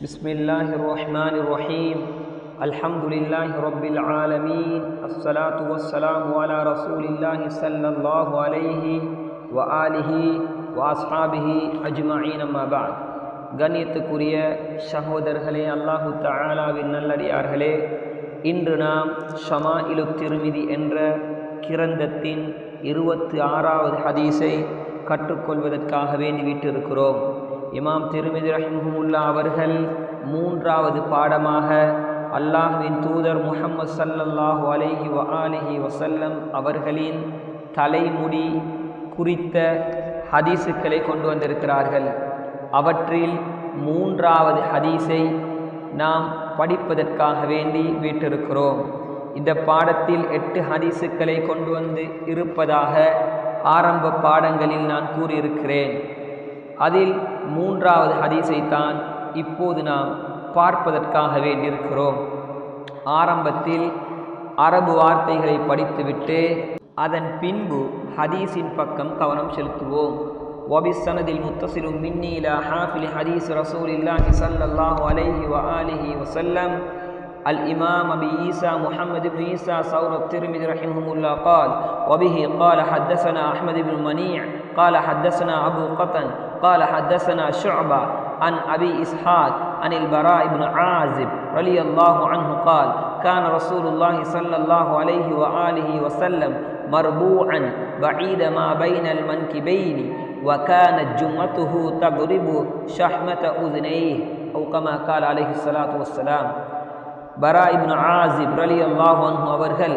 بسم الله الرحمن الرحيم الحمد لله رب العالمين الصلاة والسلام على رسول الله صلى الله عليه وآله وأصحابه أجمعين ما بعد கண்ணியத்துக்குரிய சகோதரர்களே அல்லாஹு தஆலாவின் நல்லடியார்களே இன்று நாம் ஷமா இலு திருமிதி என்ற கிரந்தத்தின் இருபத்தி ஆறாவது ஹதீஸை கற்றுக்கொள்வதற்காக வேண்டி விட்டிருக்கிறோம் இமாம் திருமிதி ரஹிமுல்லா அவர்கள் மூன்றாவது பாடமாக அல்லாஹுவின் தூதர் முஹம்மது சல்லல்லாஹு அலைஹி வ ஆலிஹி வசல்லம் அவர்களின் தலைமுடி குறித்த ஹதீஸுக்களை கொண்டு வந்திருக்கிறார்கள். அவற்றில் மூன்றாவது ஹதீஸை நாம் படிப்பதற்காக வேண்டி வீட்டிருக்கிறோம். இந்த பாடத்தில் எட்டு ஹதீஸுக்களை கொண்டு வந்து இருப்பதாக ஆரம்ப பாடங்களில் நான் கூறியிருக்கிறேன். அதில் மூன்றாவது ஹதீஸை தான் இப்போது நாம் பார்ப்பதற்காக வேண்டியிருக்கிறோம் ஆரம்பத்தில் அரபு வார்த்தைகளை படித்துவிட்டு அதன் பின்பு ஹதீஸின் பக்கம் கவனம் செலுத்துவோம் وبالسند المتصل مني إلى حافل حديث رسول الله صلى الله عليه وآله وسلم الإمام أبي عيسى محمد بن عيسى ثور الترمذي رحمه الله قال وبه قال حدثنا أحمد بن منيع قال حدثنا أبو قطن قال حدثنا شعبة عن أبي إسحاق عن البراء بن عازب رضي الله عنه قال كان رسول الله صلى الله عليه وآله وسلم مربوعا بعيد ما بين المنكبين وكانت جمته تضرب شحمة أذنيه أو كما قال عليه الصلاة والسلام. பரா இப்னு ஆசிப் அலி அல்லாஹு அவர்கள்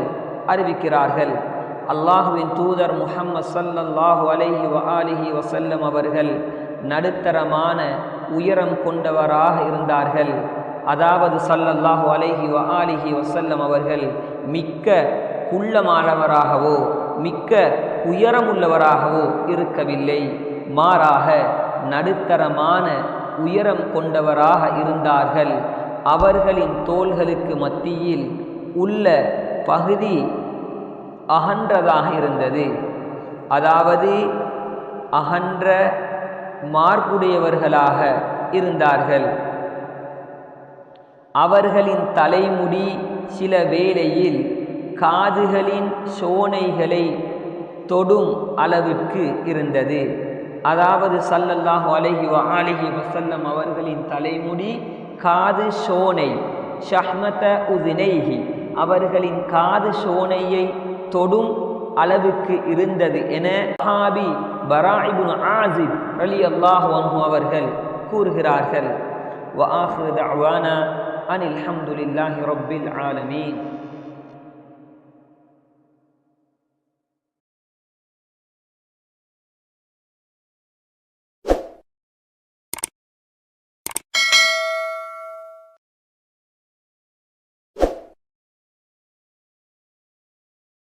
அறிவிக்கிறார்கள். அல்லாஹுவின் தூதர் முஹம்மது சல்லல்லாஹு அலைஹி வ ஆலிஹி வசல்லம் அவர்கள் நடுத்தரமான உயரம் கொண்டவராக இருந்தார்கள். அதாவது சல்லல்லாஹு அலைஹி வ ஆலிஹி வசல்லம் அவர்கள் மிக்க குள்ளமானவராகவோ மிக்க உயரமுள்ளவராகவோ இருக்கவில்லை. மாறாக நடுத்தரமான உயரம் கொண்டவராக இருந்தார்கள். அவர்களின் தோள்களுக்கு மத்தியில் உள்ள பகுதி அகன்றதாக இருந்தது. அதாவது அகன்ற மார்புடையவர்களாக இருந்தார்கள். அவர்களின் தலைமுடி சில வேளையில் காதுகளின் சோனைகளை தொடும் அளவிற்கு இருந்தது. அதாவது சல்லல்லாஹு அலஹி வ ஆலிஹி வசல்லம் அவர்களின் தலைமுடி காது சோனை ஷஹ்மத உதினைஹி. அவர்களின் காது சோனையை தொடும் அளவுக்கு இருந்தது என ஹாபி பராஇபுன் ஆசிப் அலி அல்லாஹு அவர்கள் கூறுகிறார்கள். வ அனில் ஹம்துலில்லாஹி ரப்பில் ஆலமீன்.